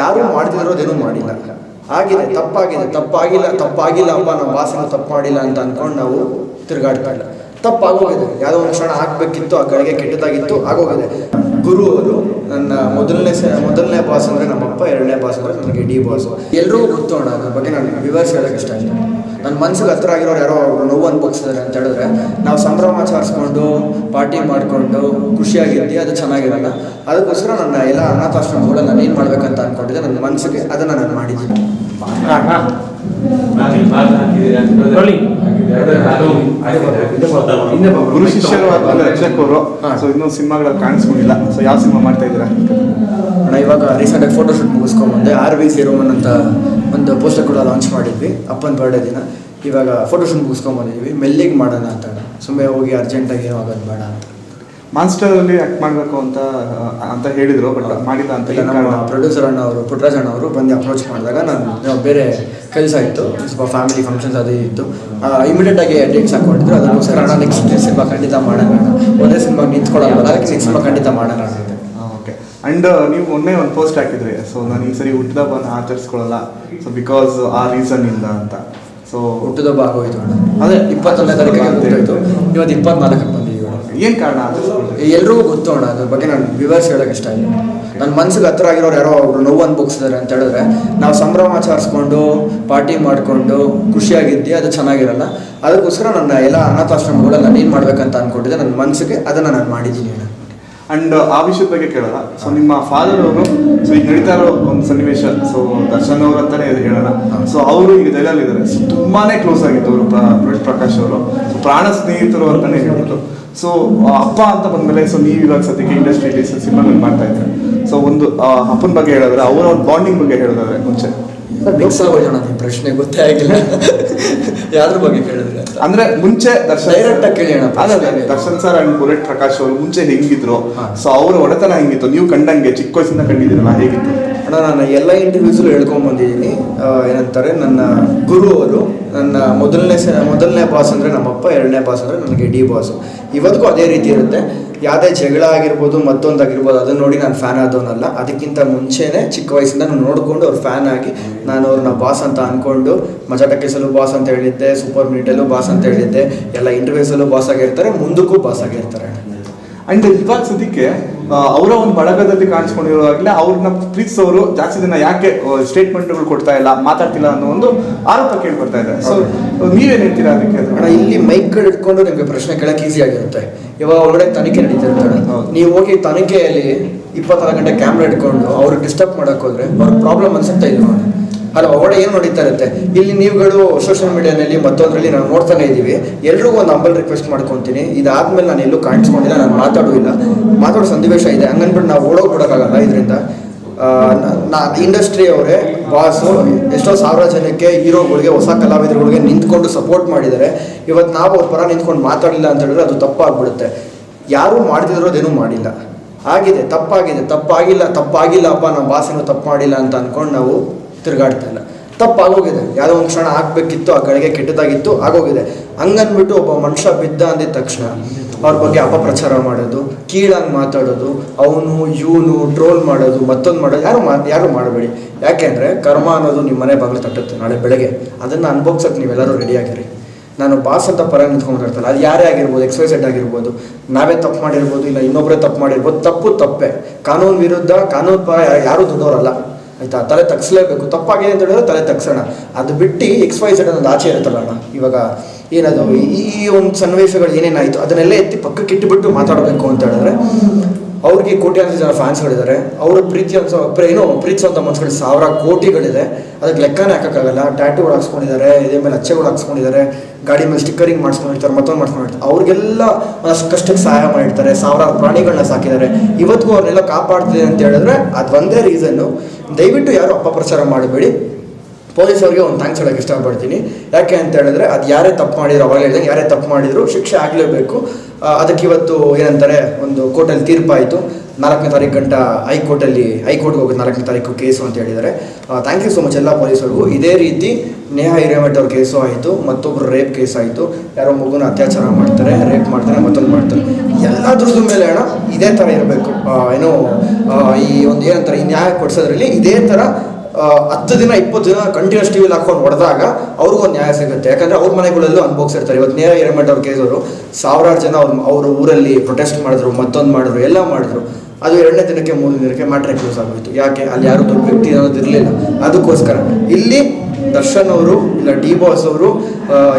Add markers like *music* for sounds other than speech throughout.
ಯಾರು ಮಾಡ್ತಿರೋದೇನು ಮಾಡಿಲ್ಲ. ಆಗಿದೆ ತಪ್ಪಾಗಿದೆ, ತಪ್ಪಾಗಿಲ್ಲ ತಪ್ಪಾಗಿಲ್ಲ ಅಪ್ಪ, ನಮ್ಮ ಭಾಷೆನ ತಪ್ಪು ಮಾಡಿಲ್ಲ ಅಂತ ಅಂದ್ಕೊಂಡು ನಾವು ತಿರುಗಾಡ್ತಾ ಇಲ್ಲ. ತಪ್ಪಾಗೋಗಿದೆ. ಯಾವುದೋ ಒಂದು ಕ್ಷಣ ಆಗಬೇಕಿತ್ತು, ಆ ಕಡೆಗೆ ಕೆಟ್ಟದಾಗಿತ್ತು, ಆಗೋಗಿದೆ. ಗುರು ಅವರು ನನ್ನ ಮೊದಲನೇ ಸ, ಮೊದಲನೇ ಬಾಸ್ ಅಂದರೆ ನಮ್ಮಪ್ಪ ಎರಡನೇ ಬಾಸ್ ಅಂದರೆ ನನಗೆ ಡಿ ಬಾಸ್ ಎಲ್ಲರೂ ಗೊತ್ತು ಅಣ್ಣ ಬಗ್ಗೆ ನಾನು ವಿವರಿಸಿ ಹೇಳೋಕ್ಕೆ ಇಷ್ಟ ಇಲ್ಲ ನನ್ನ ಮನ್ಸಿಗೆ ಹತ್ರ ಆಗಿರೋರು ಯಾರೋ ನೋವು ಅನ್ಭವಿಸಿದ್ದಾರೆ ಅಂತ ಹೇಳಿದ್ರೆ, ನಾವು ಸಂಭ್ರಮಾಚರಿಸ್ಕೊಂಡು ಪಾರ್ಟಿ ಮಾಡಿಕೊಂಡು ಖುಷಿಯಾಗಿದ್ದು ಅದು ಚೆನ್ನಾಗಿರಲ್ಲ. ಅದಕ್ಕೋಸ್ಕರ ನನ್ನ ಎಲ್ಲ ಅನಾಥಾಶ್ರಮಗಳು ನಾನು ಏನು ಮಾಡಬೇಕಂತ ಅಂದ್ಕೊಂಡಿದ್ದೆ ನನ್ನ ಮನಸ್ಸಿಗೆ ಅದನ್ನು ನಾನು ಮಾಡಿದ್ದೀನಿ. *laughs* ಗುರು ಶಿಷ್ಯರು ಅಂದ್ರೆ ರಕ್ಷಕರು ಹಾ. ಸೊ ಇನ್ನೊಂದು ಸಿನಿಮಾಗಳಲ್ಲಿ ಕಾಣಿಸ್ಕೊಂಡಿಲ್ಲ. ಸೊ ಯಾವ ಸಿನಿಮಾ ಮಾಡ್ತಾ ಇದ್ದೀರಾ? ಅಣ್ಣ ಇವಾಗ ರೀಸೆಂಟಾಗಿ ಫೋಟೋಶೂಟ್ ಮುಗಿಸ್ಕೊಂಡ್ಬಂದೆ ಆರ್ ವಿ ಸಿರೋಮನ್ ಅಂತ ಒಂದು ಪೋಸ್ಟರ್ ಕೂಡ ಲಾಂಚ್ ಮಾಡಿದ್ವಿ ಅಪ್ಪನ ಬರ್ಡೇ ದಿನ. ಇವಾಗ ಫೋಟೋಶೂಟ್ ಮುಗಿಸ್ಕೊಂಡ್ಬಂದಿದ್ವಿ ಮೆಲ್ಲಿಗೆ ಮಾಡೋಣ ಅಂತ ಸುಮ್ಮನೆ ಹೋಗಿ ಅರ್ಜೆಂಟಾಗಿ ಏನೋ ಆಗೋದು ಬೇಡ ಅಂತ. ಮಾನ್ಸ್ಟರ್ ಅಲ್ಲಿ ಆಕ್ಟ್ ಮಾಡ್ಬೇಕು ಅಂತ ಅಂತ ಹೇಳಿದ್ರು ಬಟ್ ಮಾಡಿಲ್ಲ ಅಂತ ನಮ್ಮ ಪ್ರೊಡ್ಯೂಸರ್ ಅಣ್ಣ ಅವರು ಪುಟ್ಟರಾಜ್ ಅಣ್ಣ ಅವರು ಬಂದು ಅಪ್ರೋಚ್ ಮಾಡಿದಾಗ ನಾನು ಬೇರೆ ಕೆಲಸ ಇತ್ತು ಸ್ವಲ್ಪ ಫ್ಯಾಮಿಲಿ ಫಂಕ್ಷನ್ಸ್ ಅದೇ ಇತ್ತು. ಇಮಿಡಿಯೇಟ್ ಆಗಿ ಡೇಟ್ಸ್ ಹಾಕೊಂಡಿದ್ರು ಅದಕ್ಕೋಸ್ಕರ ಅಣ್ಣ ನೆಕ್ಸ್ಟ್ ಸಿನಿಮಾ ಖಂಡಿತ ಮಾಡೋಣ ಒಂದೇ ಸಿನಿಮಾ ನಿಂತ್ಕೊಳ್ಳೋಲ್ಲ ಅದಕ್ಕೆ ನೆಕ್ಸ್ಟ್ ಸಿನಿಮಾ ಖಂಡಿತ ಮಾಡೋಣ ಅಂತ ಓಕೆ ಅಂಡ್ ನೀವು ಮೊನ್ನೆ ಒಂದು ಪೋಸ್ಟ್ ಹಾಕಿದ್ರಿ ಸೊ ನಾನು ಈ ಸರಿ ಹುಟ್ಟಿದ ಬಂದು ಆಚರಿಸ್ಕೊಳ್ಳಲ್ಲ ಸೊ ಬಿಕಾಸ್ ಆ ರೀಸನ್ ಇಂದ ಅಂತ. ಸೊ ಹುಟ್ಟಿದ ಆಗೋಯ್ತು ಅಣ್ಣ. ಇಪ್ಪತ್ತೊಂದನೇ ತಾರೀಕು ಇವತ್ತು ಅಣ್ಣ ಏನ್ ಕಾರಣ? ಅದು ಎಲ್ರಿಗೂ ಗೊತ್ತು ಅಣ್ಣ, ಅದ್ರ ಬಗ್ಗೆ ನಾನು ವಿವರಿಸಿ ಹೇಳೋಕೆ ಇಷ್ಟ ಇಲ್ಲ. ನನ್ನ ಮನ್ಸಿಗೆ ಹತ್ರ ಆಗಿರೋರು ಯಾರೋ ಒಬ್ರು ನೋವು ಅನ್ಭವಿಸಿದ್ದಾರೆ ಅಂತ ಹೇಳಿದ್ರೆ, ನಾವು ಸಂಭ್ರಮಾಚರಿಸ್ಕೊಂಡು ಪಾರ್ಟಿ ಮಾಡಿಕೊಂಡು ಖುಷಿಯಾಗಿದ್ದೀವಿ ಅದು ಚೆನ್ನಾಗಿರಲ್ಲ. ಅದಕ್ಕೋಸ್ಕರ ನನ್ನ ಎಲ್ಲ ನಾನು ಏನು ಮಾಡ್ಬೇಕಂತ ಅನ್ಕೊಂಡಿದ್ದೆ. ನನ್ನ ಮನಸ್ಸಿಗೆ ಅದನ್ನು ನಾನು ಮಾಡಿದ್ದೀನಿ ಅಣ್ಣ. ಅಂಡ್ ಆ ವಿಷಯದ ಬಗ್ಗೆ ಕೇಳೋಣ. ಸೊ ನಿಮ್ಮ ಫಾದರ್ ಅವರು ಸೊ ಈಗ ನಡೀತಾ ಇರೋ ಒಂದು ಸನ್ನಿವೇಶ ಸೊ ದರ್ಶನ್ ಅವರು ಅಂತಾನೆ ಹೇಳೋಣ. ಸೊ ಅವರು ಈಗ ಜೈಲಲ್ಲಿ ಇದ್ದಾರೆ. ಸೊ ತುಂಬಾನೇ ಕ್ಲೋಸ್ ಆಗಿತ್ತು ಅವರು, ಪ್ರ- ಪ್ರಕಾಶ್ ಅವರು. ಪ್ರಾಣ ಸ್ನೇಹಿತರು ಅಂತಾನೆ ಹೇಳ್ಬೋದು ಸೊ ಅಪ್ಪ ಅಂತ ಬಂದ್ಮೇಲೆ ಸೊ ನೀವು ಇವಾಗ ಸದ್ಯಕ್ಕೆ ಇಂಡಸ್ಟ್ರಿಯಲ್ಲಿ ಸಿನಿಮಾಗಳು ಮಾಡ್ತಾ ಇದ್ದಾರೆ? ಸೊ ಒಂದು ಅಪ್ಪನ ಬಗ್ಗೆ ಹೇಳಿದ್ರೆ, ಅವರ ಒಂದು ಬಾಂಡಿಂಗ್ ಬಗ್ಗೆ ಹೇಳಿದ್ರೆ ಮುಂಚೆ. ಮಿಕ್ಸ್ ಪ್ರಶ್ನೆ ಗೊತ್ತೇ ಆಗಿಲ್ಲ. ಯಾರ ಬಗ್ಗೆ ಕೇಳಿದ್ರೆ? ಅಂದ್ರೆ ಮುಂಚೆ ದರ್ಶನ್ Direct ಆಗಿ. ದರ್ಶನ್ ಸರ್ ಅಂಡ್ ಪುರೇಟ್ ಪ್ರಕಾಶ್ ಅವರು ಮುಂಚೆ ಹೆಂಗಿದ್ರು. ಸೊ ಅವರ ಒಡೆತನ ಹೆಂಗಿತ್ತು ನೀವು ಕಂಡಂಗೆ ಚಿಕ್ಕ ವಯಸ್ಸಿಂದ ಕಂಡಿದ್ದೀರಲ್ಲ ಹೇಗಿತ್ತು ಅಣ್ಣ, ನಾನು ಎಲ್ಲ ಇಂಟರ್ವ್ಯೂಸಲ್ಲೂ ಹೇಳ್ಕೊಂಬಂದಿದ್ದೀನಿ ಏನಂತಾರೆ, ನನ್ನ ಗುರು ಅವರು, ನನ್ನ ಮೊದಲನೇ ಸ, ಮೊದಲನೇ ಬಾಸ್ ಅಂದರೆ ನಮ್ಮಪ್ಪ, ಎರಡನೇ ಬಾಸ್ ಅಂದರೆ ನನಗೆ ಡಿ ಬಾಸ್ ಇವತ್ತಿಗೂ ಅದೇ ರೀತಿ ಇರುತ್ತೆ. ಯಾವುದೇ ಜಗಳ ಆಗಿರ್ಬೋದು, ಮತ್ತೊಂದು ಆಗಿರ್ಬೋದು, ಅದನ್ನು ನೋಡಿ ನಾನು ಫ್ಯಾನ್ ಆದವನಲ್ಲ. ಅದಕ್ಕಿಂತ ಮುಂಚೆನೇ ಚಿಕ್ಕ ವಯಸ್ಸಿಂದ ನಾನು ನೋಡಿಕೊಂಡು ಅವ್ರ ಫ್ಯಾನ್ ಆಗಿ ನಾನು ಅವ್ರನ್ನ ಬಾಸ್ ಅಂತ ಅಂದ್ಕೊಂಡು ಮಜಾಟಕ್ಕೆ ಟಕ್ಕೀಸಲ್ಲೂ ಬಾಸ್ ಅಂತ ಹೇಳಿದ್ದೆ ಸೂಪರ್ ಮಿನಿಟಲ್ಲೂ ಬಾಸ್ ಅಂತ ಹೇಳಿದ್ದೆ, ಎಲ್ಲ ಇಂಟರ್ವ್ಯೂಸಲ್ಲೂ ಬಾಸ್ ಆಗಿರ್ತಾರೆ, ಮುಂದಕ್ಕೂ ಬಾಸ್ ಆಗಿರ್ತಾರೆ ಅಂಡ್ ಇವಾಗ ಸದ್ಯಕ್ಕೆ ಅವರ ಒಂದು ಬಳಗದಲ್ಲಿ ಕಾಣಿಸ್ಕೊಂಡಿರುವಾಗಲೇ ಅವ್ರನ್ನ ಪ್ರೀತಿಸೋರು ಜಾಸ್ತಿ ದಿನ ಯಾಕೆ ಸ್ಟೇಟ್ಮೆಂಟ್ಗಳು ಕೊಡ್ತಾ ಇಲ್ಲ ಮಾತಾಡ್ತಿಲ್ಲ ಅನ್ನೋ ಒಂದು ಆರೋಪ ಕೇಳಿ ಬರ್ತಾ ಇದೆ. ಸೊ ನೀವೇನ್ ಹೇಳ್ತೀರಾ ಅದಕ್ಕೆ? ಇಲ್ಲಿ ಮೈಕ್ಗಳು ಇಟ್ಕೊಂಡು ನಿಮಗೆ ಪ್ರಶ್ನೆ ಕೇಳಕ್ಕೆ ಈಸಿ ಆಗಿರುತ್ತೆ. ಇವಾಗ ಒಳಗಡೆ ತನಿಖೆ ನಡೀತಿರ್ತಾರೆ ಹೌದು. ನೀವು ಹೋಗಿ ತನಿಖೆಯಲ್ಲಿ ಇಪ್ಪತ್ತಾರು ಗಂಟೆ ಕ್ಯಾಮ್ರಾ ಇಟ್ಕೊಂಡು ಅವ್ರಿಗೆ ಡಿಸ್ಟರ್ಬ್ ಮಾಡಕ್ ಹೋದ್ರೆ ಅವ್ರಿಗೆ ಪ್ರಾಬ್ಲಮ್ ಅನ್ಸುತ್ತೆ ಇಲ್ವಾ ಅಲ್ಲ ಒಳಗಡೆ ಏನು ನಡೀತಾ ಇರುತ್ತೆ ಇಲ್ಲಿ ನೀವುಗಳು ಸೋಷಿಯಲ್ ಮೀಡಿಯಾನಲ್ಲಿ ಮತ್ತೊಂದರಲ್ಲಿ ನಾವು ನೋಡ್ತಾನೆ ಇದ್ದೀವಿ. ಎಲ್ರಿಗೂ ಒಂದು ಅಂಬಲ್ ರಿಕ್ವೆಸ್ಟ್ ಮಾಡ್ಕೊತೀನಿ. ಇದಾದ್ಮೇಲೆ ನಾನು ಎಲ್ಲೂ ಕಾಣಿಸ್ಕೊಂಡಿಲ್ಲ, ನಾನು ಮಾತಾಡೋದಿಲ್ಲ ಮಾತಾಡೋ ಸನ್ನಿವೇಶ ಇದೆ. ಹಂಗನ್ಬಿಟ್ಟು ನಾವು ಓಡೋಗ್ಬಿಡೋಕ್ಕಾಗಲ್ಲ ಇದರಿಂದ. ನಾ ಇಂಡಸ್ಟ್ರಿ ಅವರೇ, ಬಾಸು, ಎಷ್ಟೋ ಸಾವಿರ ಜನಕ್ಕೆ, ಹೀರೋಗಳಿಗೆ, ಹೊಸ ಕಲಾವಿದರುಗಳಿಗೆ ನಿಂತ್ಕೊಂಡು ಸಪೋರ್ಟ್ ಮಾಡಿದ್ದಾರೆ. ಇವತ್ತು ನಾವು ಅವ್ರ ಪರ ನಿಂತ್ಕೊಂಡು ಮಾತಾಡಲಿಲ್ಲ ಅಂತ ಹೇಳಿದ್ರೆ ಅದು ತಪ್ಪಾಗ್ಬಿಡುತ್ತೆ. ಯಾರು ಮಾಡ್ತಿದ್ರೋದೇನೂ ಮಾಡಿಲ್ಲ. ಆಗಿದೆ, ತಪ್ಪಾಗಿದೆ, ತಪ್ಪಾಗಿಲ್ಲ ತಪ್ಪಾಗಿಲ್ಲಪ್ಪ ನಮ್ಮ ಬಾಸಿನೂ ತಪ್ಪು ಮಾಡಿಲ್ಲ ಅಂತ ಅಂದ್ಕೊಂಡು ನಾವು ತಿರುಗಾಡ್ತಾ ಇಲ್ಲ ತಪ್ಪಾಗೋಗಿದೆ. ಯಾವುದೋ ಒಂದು ಕ್ಷಣ ಆಗಬೇಕಿತ್ತು, ಆ ಗಳಿಗೆ ಕೆಟ್ಟದಾಗಿತ್ತು, ಆಗೋಗಿದೆ. ಹಂಗನ್ಬಿಟ್ಟು ಒಬ್ಬ ಮನುಷ್ಯ ಬಿದ್ದ ಅಂದಿದ ತಕ್ಷಣ ಅವ್ರ ಬಗ್ಗೆ ಅಪಪ್ರಚಾರ ಮಾಡೋದು, ಕೀಳಾಗಿ ಮಾತಾಡೋದು, ಅವನು, ಇವನು ಟ್ರೋಲ್ ಮಾಡೋದು, ಮತ್ತೊಂದು ಮಾಡೋದು, ಯಾರು ಮಾ, ಯಾರು ಮಾಡಬೇಡಿ. ಯಾಕೆಂದರೆ ಕರ್ಮ ಅನ್ನೋದು ನಿಮ್ಮ ಮನೆ ಬಾಗಿಲು ತಟ್ಟುತ್ತೆ ನಾಳೆ ಬೆಳಗ್ಗೆ. ಅದನ್ನು ಅನುಭವಿಸೋಕೆ ನೀವೆಲ್ಲರೂ ರೆಡಿಯಾಗಿರಿ ನಾನು ಬಾಸ್ ಅಂತ ಪರ ನಿಂತ್ಕೊಂಡಿರ್ತಾರೆ ಅದು ಯಾರೇ ಆಗಿರ್ಬೋದು ಎಕ್ಸ್ ಸೆಟ್ ಆಗಿರ್ಬೋದು, ನಾವೇ ತಪ್ಪು ಮಾಡಿರ್ಬೋದು, ಇಲ್ಲ ಇನ್ನೊಬ್ಬರೇ ತಪ್ಪು ಮಾಡಿರ್ಬೋದು, ತಪ್ಪು ತಪ್ಪೇ. ಕಾನೂನು ವಿರುದ್ಧ, ಕಾನೂನು ಪರ ಯಾರು ಯಾರೂ ದೊಡ್ಡವರಲ್ಲ. ಆಯ್ತಾ? ತಲೆ ತಗ್ಸ್ಲೇಬೇಕು. ತಪ್ಪಾಗಿದೆ ಅಂತ ಹೇಳಿದ್ರೆ ತಲೆ ತಗ್ಸೋಣ. ಅದು ಬಿಟ್ಟು ಎಕ್ಸ್ ವೈ ಸೆಡ್ ಅನ್ನೋದು ಆಚೆ ಇರುತ್ತಲ್ಲ ಅಣ್ಣ ಇವಾಗ ಏನದು? ಈ ಒಂದು ಸನ್ನಿವೇಶಗಳು ಏನೇನಾಯಿತು ಅದನ್ನೆಲ್ಲ ಎತ್ತಿ ಪಕ್ಕಕ್ಕೆ ಇಟ್ಟುಬಿಟ್ಟು ಮಾತಾಡಬೇಕು ಅಂತ ಹೇಳಿದ್ರೆ, ಅವ್ರಿಗೆ ಕೋಟ್ಯಾಂತರ ಜನ ಫ್ಯಾನ್ಸ್ಗಳಿದ್ದಾರೆ ಅವರು ಪ್ರೀತಿ ಅನ್ಸೋ ಏನು ಪ್ರೀತಿಸುವಂಥ ಮನಸ್ಸುಗಳು ಸಾವಿರ ಕೋಟಿಗಳಿದೆ. ಅದಕ್ಕೆ ಲೆಕ್ಕನೇ ಹಾಕೋಕ್ಕಾಗಲ್ಲ. ಟ್ಯಾಟೂಗಳು ಹಾಕ್ಸ್ಕೊಂಡಿದ್ದಾರೆ. ಇದೇ ಮೇಲೆ ಅಚ್ಚೆಗಳು ಹಾಕ್ಸ್ಕೊಂಡಿದ್ದಾರೆ. ಗಾಡಿ ಮೇಲೆ ಸ್ಟಿಕ್ಕರಿಂಗ್ ಮಾಡಿಸ್ಕೊಂಡಿರ್ತಾರೆ ಮತ್ತೊಂದು ಹೋಗ್ತಾರೆ. ಅವ್ರಿಗೆಲ್ಲ ಕಷ್ಟಕ್ಕೆ ಸಹಾಯ ಮಾಡಿರ್ತಾರೆ. ಸಾವಿರಾರು ಪ್ರಾಣಿಗಳನ್ನ ಸಾಕಿದ್ದಾರೆ. ಇವತ್ತಿಗೂ ಅವ್ರನ್ನೆಲ್ಲ ಕಾಪಾಡ್ತಿದೆ ಅಂತ ಹೇಳಿದ್ರೆ ಅದು ಒಂದೇ ರೀಸನ್ನು ದಯವಿಟ್ಟು ಯಾರು ಅಪಪ್ರಚಾರ ಮಾಡಬೇಡಿ. ಪೊಲೀಸ್ ಅವ್ರಿಗೆ ಒಂದು ಥ್ಯಾಂಕ್ಸ್ ಹೇಳೋಕೆ ಇಷ್ಟಪಡ್ತೀನಿ. ಯಾಕೆ ಅಂತ ಹೇಳಿದ್ರೆ ಅದು ಯಾರೇ ತಪ್ಪು ಮಾಡಿದ್ರು, ಅವಾಗ ಹೇಳಿದಂಗೆ ಯಾರೇ ತಪ್ಪು ಮಾಡಿದ್ರು, ಶಿಕ್ಷೆ ಆಗಲೇಬೇಕು. ಅದಕ್ಕೆ ಇವತ್ತು ಏನಂತಾರೆ, ಒಂದು ಕೋರ್ಟಲ್ಲಿ ತೀರ್ಪಾಯಿತು. ನಾಲ್ಕನೇ ತಾರೀಕು ಗಂಟ ಹೈಕೋರ್ಟಲ್ಲಿ, ಹೈಕೋರ್ಟ್ಗೆ ಹೋಗೋದು ನಾಲ್ಕನೇ ತಾರೀಕು ಕೇಸು ಅಂತ ಹೇಳಿದ್ದಾರೆ. ಥ್ಯಾಂಕ್ ಯು ಸೊ ಮಚ್ ಎಲ್ಲ ಪೊಲೀಸರಿಗೂ ಇದೇ ರೀತಿ ನೇಹಾ ಹಿರೇಮಠ್ ಅವ್ರ ಕೇಸು ಆಯಿತು ಮತ್ತೊಬ್ಬರು ರೇಪ್ ಕೇಸ್ ಆಯಿತು. ಯಾರೋ ಮಗುನ ಅತ್ಯಾಚಾರ ಮಾಡ್ತಾರೆ ರೇಪ್ ಮಾಡ್ತಾರೆ, ಮತ್ತೊಂದು ಮಾಡ್ತಾರೆ. ಎಲ್ಲದ್ರದ್ದು ಮೇಲೆ ಅಣ್ಣ ಇದೇ ಥರ ಇರಬೇಕು. ಏನು ಈ ಒಂದು ಏನಂತಾರೆ, ಈ ನ್ಯಾಯ ಕೊಡ್ಸೋದ್ರಲ್ಲಿ ಇದೇ ಥರ ಹತ್ತು ದಿನ, ಇಪ್ಪತ್ತು ದಿನ ಕಂಟಿನ್ಯೂಸ್ ಟಿವಿಲಿ ಹಾಕೊಂಡು ಹೊಡೆದಾಗ ಅವ್ರಿಗೂ ನ್ಯಾಯ ಸಿಗುತ್ತೆ. ಯಾಕಂದ್ರೆ ಅವ್ರ ಮನೆಗಳಲ್ಲೂ ಅನುಭವಿಸಿರ್ತಾರೆ ಇವತ್ತು ನೇರ ಹಿರೇಮಠ್ ಅವ್ರ ಕೇಸವರು ಸಾವಿರಾರು ಜನ ಅವ್ರ ಅವ್ರ ಊರಲ್ಲಿ ಪ್ರೊಟೆಸ್ಟ್ ಮಾಡಿದ್ರು, ಮತ್ತೊಂದು ಮಾಡಿದ್ರು, ಎಲ್ಲ ಮಾಡಿದ್ರು. ಅದು ಎರಡನೇ ದಿನಕ್ಕೆ, ಮೂರನೇ ದಿನಕ್ಕೆ ಮ್ಯಾಟ್ರೆ ಕ್ಲೋಸ್ ಆಗೋಯ್ತು. ಯಾಕೆ? ಅಲ್ಲಿ ಯಾರು ದೊಡ್ಡ ವ್ಯಕ್ತಿ ಅನ್ನೋದು ಇರಲಿಲ್ಲ ಅದಕ್ಕೋಸ್ಕರ. ಇಲ್ಲಿ ದರ್ಶನ್ ಅವರು, ಇಲ್ಲ ಡಿ ಬಾಸ್ ಅವರು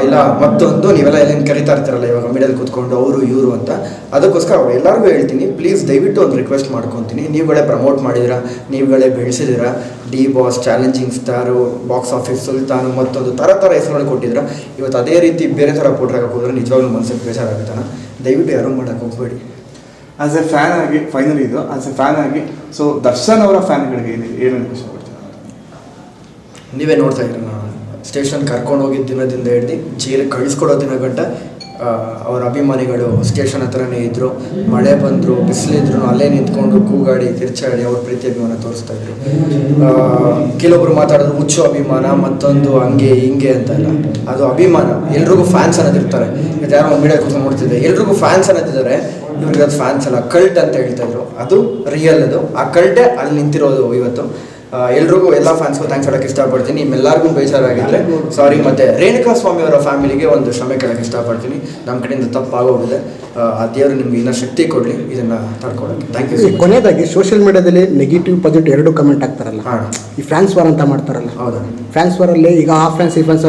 ಇಲ್ಲ ಮತ್ತೊಂದು, ನೀವೆಲ್ಲ ಎಲ್ಲಿಂದ ಕರಿತಾ ಇರ್ತಾರಲ್ಲ ಇವಾಗ ಮಿಡಲ್ ಕೂತ್ಕೊಂಡು, ಅವರು, ಇವರು ಅಂತ. ಅದಕ್ಕೋಸ್ಕರ ಅವ್ರು ಎಲ್ಲರಿಗೂ ಹೇಳ್ತೀನಿ ಪ್ಲೀಸ್ ದಯವಿಟ್ಟು ಒಂದು ರಿಕ್ವೆಸ್ಟ್ ಮಾಡ್ಕೊತೀನಿ. ನೀವುಗಳೇ ಪ್ರಮೋಟ್ ಮಾಡಿದಿರಾ ನೀವುಗಳೇ ಬೆಳೆಸಿದಿರಾ D boss challenging star box office sultan, ಮತ್ತೊಂದು ಥರ ಥರ ಹೆಸರುಗಳು ಕೊಟ್ಟಿದ್ದೀರಾ? ಇವತ್ತು ಅದೇ ರೀತಿ ಬೇರೆ ಥರ ಪೋಟ್ರಾಗಕ್ಕೆ ಹೋದ್ರೆ ನಿಜವಾಗ್ಲೂ ಮನಸ್ಸಿಗೆ ಬೇಜಾರಾಗುತ್ತಾನ ದಯವಿಟ್ಟು ಯಾರೂ ಮಾಡೋಕ್ಕೆ ಹೋಗ್ಬೇಡಿ. ಆಸ್ ಎ ಫ್ಯಾನ್ ಆಗಿ ಫೈನಲಿ ಇದು ಆಸ್ ಎ ಫ್ಯಾನ್ ಆಗಿ ಸೊ ದರ್ಶನ್ ಅವರ ಫ್ಯಾನ್ಗಳಿಗೆ ಏನೇನು ಏನು ಇಷ್ಟಪಡ್ತೀನಿ ನೀವೇ ನೋಡ್ತಾ ಇರೋಣ ಸ್ಟೇಷನ್ ಕರ್ಕೊಂಡು ಹೋಗಿದ್ದ ದಿನದಿಂದ ಹಿಡ್ದು ಜೈಲಿಗೆ ಕಳಿಸ್ಕೊಡೋ ದಿನ ಗಂಟ ಅವ್ರ ಅಭಿಮಾನಿಗಳು ಸ್ಟೇಷನ್ ಹತ್ರನೇ ಇದ್ದರು ಮಳೆ ಬಂದರು, ಬಿಸಿಲಿದ್ರು, ಅಲ್ಲೇ ನಿಂತ್ಕೊಂಡು ಕೂಗಾಡಿ ಕಿರ್ಚಾಡಿ ಅವ್ರ ಪ್ರೀತಿ ಅಭಿಮಾನ ತೋರಿಸ್ತಾ ಇದ್ರು. ಕೆಲವೊಬ್ರು ಮಾತಾಡೋದು ಹುಚ್ಚು ಅಭಿಮಾನ, ಮತ್ತೊಂದು ಹಂಗೆ, ಹಿಂಗೆ ಅಂತ ಎಲ್ಲ. ಅದು ಅಭಿಮಾನ. ಎಲ್ರಿಗೂ ಫ್ಯಾನ್ಸ್ ಅನ್ನೋದಿರ್ತಾರೆ ಇರ್ತಾರೆ. ಯಾರೋ ಒಂದು ಮೀಡಿಯಾ ಕೂತ್ಕೊಂಡು ನೋಡ್ತಿದ್ದೆ. ಎಲ್ರಿಗೂ ಫ್ಯಾನ್ಸ್ ಅನ್ನೋದಿದ್ದಾರೆ ಇವ್ರಿಗೆ ಅದು ಫ್ಯಾನ್ಸ್ ಅಲ್ಲ ಕಲ್ಟ್ ಅಂತ ಹೇಳ್ತಾ ಇದ್ರು. ಅದು ರಿಯಲ್ ಅದು. ಆ ಕಲ್ಟೇ ಅಲ್ಲಿ ನಿಂತಿರೋದು ಇವತ್ತು. ಎಲ್ರಿಗೂ ಎಲ್ಲ ಫ್ಯಾನ್ಸ್ಗೂ ಥ್ಯಾಂಕ್ಸ್ ಹೇಳಕ್ಕೆ ಇಷ್ಟಪಡ್ತೀನಿ. ನಿಮ್ಮೆಲ್ಲರಿಗೂ ಬೇಜಾರಾಗಿದ್ರೆ ಸಾರಿ ಮತ್ತೆ ರೇಣುಕಾ ಸ್ವಾಮಿ ಅವರ ಫ್ಯಾಮಿಲಿಗೆ ಒಂದು ಶ್ರಮೆ ಕೇಳಕ್ಕೆ ಇಷ್ಟಪಡ್ತೀನಿ. ನಮ್ಮ ಕಡೆಯಿಂದ ತಪ್ಪಾಗೋಗಿದೆ. ಆ, ದೇವರು ನಿಮ್ಗೆ ಇನ್ನೂ ಶಕ್ತಿ ಕೊಡಲಿ. ಇದನ್ನ ತಡ್ಕೊಳಕ್ಕೆ. ಥ್ಯಾಂಕ್ ಯು ಕೊನೆಯದಾಗಿ ಸೋಷಿಯಲ್ ಮೀಡಿಯಾದಲ್ಲಿ ನೆಗೆಟಿವ್ ಪಾಸಿಟಿವ್ ಎರಡು ಕಮೆಂಟ್ ಆಗ್ತಾರಲ್ಲ ಈ ಫ್ಯಾನ್ಸ್ ವಾರ್ ಅಂತ ಮಾಡ್ತಾರಲ್ಲ. ಹೌದಾ. ಫ್ಯಾನ್ಸ್ ವಾರಲ್ಲಿ ಈಗ ಆ ಫ್ಯಾನ್ಸ್ ಈ ಫ್ಯಾನ್ಸ್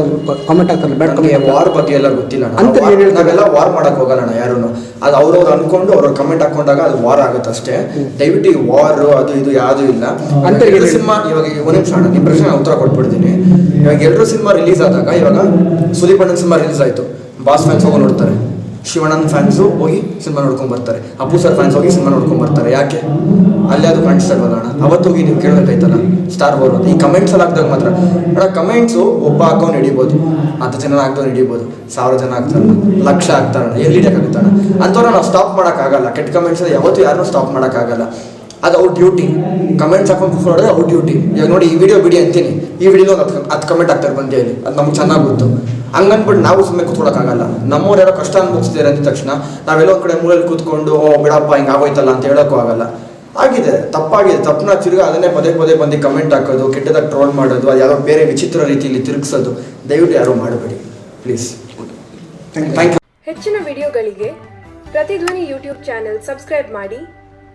ಕಾಮೆಂಟ್ ಆಗ್ತಾರಲ್ಲ ಬೇಡ ವಾರ್ ಬಗ್ಗೆ ಎಲ್ಲ ಗೊತ್ತಿಲ್ಲ ಅಂತ ನಾವೆಲ್ಲ ವಾರ್ ಮಾಡಕ್ ಹೋಗಲ್ಲ ಯಾರು ಅದು ಅವ್ರವ್ರು ಅನ್ಕೊಂಡು ಅವ್ರ ಕಮೆಂಟ್ ಹಾಕೊಂಡಾಗ ಅದು ವಾರ್ ಆಗುತ್ತೆ ಅಷ್ಟೇ ದಯವಿಟ್ಟು ಈ ವಾರ್ ಅದು ಇದು ಯಾವುದು ಇಲ್ಲ. ಅಂತ ಹೇಳಿ. ಸಿನಿಮಾ ಇವಾಗ ಒಂದು ನಿಮಿಷ ನಿಮ್ಮ ಪ್ರಶ್ನೆ ಉತ್ತರ ಕೊಟ್ಬಿಡ್ತೀನಿ. ಇವಾಗ ಎಲ್ಲರೂ ಸಿನಿಮಾ ರಿಲೀಸ್ ಆದಾಗ ಇವಾಗ ಸುದೀಪ್ ಅಣ್ಣನ ಸಿನಿಮಾ ರಿಲೀಸ್ ಆಯ್ತು. ಬಾಸ್ ಫ್ಯಾನ್ಸ್ ಹೋಗಿ ನೋಡ್ತಾರೆ. ಶಿವಣ್ಣನ ಫ್ಯಾನ್ಸು ಹೋಗಿ ಸಿನಿಮಾ ನೋಡ್ಕೊಂಡ್ ಬರ್ತಾರೆ. ಅಪ್ಪು ಸರ್ ಫ್ಯಾನ್ಸ್ ಹೋಗಿ ಸಿನಿಮಾ ನೋಡ್ಕೊಂಡ್ ಬರ್ತಾರೆ. ಯಾಕೆ? ಅಲ್ಲೇ ಅದು ಕಾಣಿಸ್ತಾ ಇಲ್ವಲ್ಲ ಅಣ್ಣ? ಅವತ್ತು ಹೋಗಿ ನೀವು ಕೇಳಬೇಕಾಯ್ತಲ್ಲ? ಸ್ಟಾರ್ ಬರೋದು ಈ ಕಮೆಂಟ್ಸ್ ಅಲ್ಲಿ ಹಾಕ್ದಾಗ ಮಾತ್ರ. ಅಣ್ಣ ಕಮೆಂಟ್ಸು ಒಬ್ಬ ಅಕೌಂಟ್ ಹಿಡಿಬೋದು. ಹತ್ತು ಜನ ಹಾಕ್ದವ್ನು ಹಿಡಿಬೋದು. ಸಾವಿರ ಜನ ಆಗ್ತಾರಣ್ಣ ಲಕ್ಷ ಆಗ್ತಾರಣ್ಣ ಎಲ್ಲಿ ಹಿಡಿಯೋಕ್ಕಾಗುತ್ತಣ್ಣ ಅಂಥವ್ರನ್ನ ನಾವು ಸ್ಟಾಪ್ ಮಾಡೋಕ್ಕಾಗಲ್ಲ. ಕೆಟ್ಟ ಕಮೆಂಟ್ಸ್ ಯಾವತ್ತೂ ಯಾರನ್ನೂ ಸ್ಟಾಪ್ ಮಾಡೋಕ್ಕಾಗಲ್ಲ. ಅದು ಅವ್ರ ಡ್ಯೂಟಿ ಕಮೆಂಟ್ಸ್ ಹಾಕೊಂಡು ನೋಡಿದ್ರೆ ಅವ್ರ ಡ್ಯೂಟಿ ಇವಾಗ ನೋಡಿ ಈ ವಿಡಿಯೋ ಬಿಡಿ ಅಂತೀನಿ. ಈ ವಿಡಿಯೋ ಒಂದು ಹತ್ತು ಹತ್ತು ಕಮೆಂಟ್ ಬಂದು ಹೇಳಿ ಅದು ನಮ್ಗೆ ಚೆನ್ನಾಗಿ ಗೊತ್ತು. ಹಂಗನ್ಬಿಟ್ಟು ನಾವು ಸುಮ್ಮನೆ ಕೂತ್ಕೊಳ್ಳೋಕ್ಕಾಗಲ್ಲ ನಮ್ಮವ್ರು ಯಾರೋ ಕಷ್ಟ ಅನ್ಭವಿಸ್ತಿದ್ದಾರೆ ಅಂದ ತಕ್ಷಣ ನಾವೆಲ್ಲೋ ಒಂದು ಕಡೆ ಮೂಲೆಯಲ್ಲಿ ಕೂತ್ಕೊಂಡು ಓ ಬಿಡಪ್ಪ ಹಿಂಗೆ ಆಗೋಯ್ತಲ್ಲ ಅಂತ ಹೇಳೋಕ್ಕೂ ಆಗಲ್ಲ. ಆಗಿದೆ. ತಪ್ಪಾಗಿದೆ. ತಪ್ಪನ್ನ ತಿರ್ಗಿ ಅದನ್ನೇ ಪದೇ ಪದೇ ಬಂದು ಕಮೆಂಟ್ ಹಾಕೋದು ಕೆಟ್ಟದಾಗ ಟ್ರೋಲ್ ಮಾಡೋದು ಅದು ಯಾರೋ ಬೇರೆ ವಿಚಿತ್ರ ರೀತಿಯಲ್ಲಿ ತಿರುಗಿಸೋದು. ದಯವಿಟ್ಟು ಯಾರು ಮಾಡಬೇಡಿ. ಪ್ಲೀಸ್ ಥ್ಯಾಂಕ್ ಯು ಹೆಚ್ಚಿನ ವಿಡಿಯೋಗಳಿಗೆ ಪ್ರತಿಧ್ವನಿ ಯೂಟ್ಯೂಬ್ ಚಾನೆಲ್ ಸಬ್ಸ್ಕ್ರೈಬ್ ಮಾಡಿ.